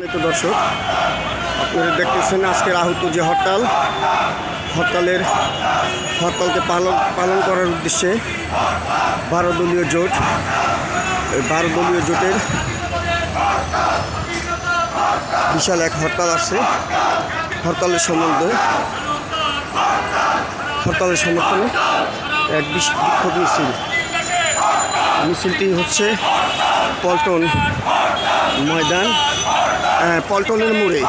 তো দর্শক, আপনারা দেখতেছেন আজকের আহত যে হরতাল, হরতালের, হরতালকে পালন পালন করার উদ্দেশ্যে বারো দলীয় জোট, এই বারো দলীয় জোটের বিশাল এক হরতাল আসছে। হরতালের সম্বন্ধে, হরতালের সমর্থনে এক বিক্ষোভ মিছিল। মিছিলটি হচ্ছে পল্টন ময়দান পল্টনের মোড়ে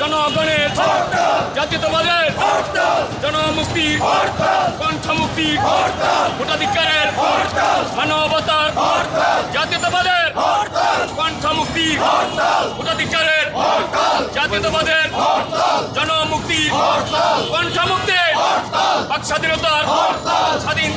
জনগণের জাতীয়তাবাদের জনমুক্তির কণ্ঠমুক্তির ভোটাধিকারের মানবতার জাতীয়তাবাদের কণ্ঠমুক্তির ভোটাধিকারের জাতীয়তাবাদের কণ্ঠমুক্তির বাক স্বাধীনতার স্বাধীন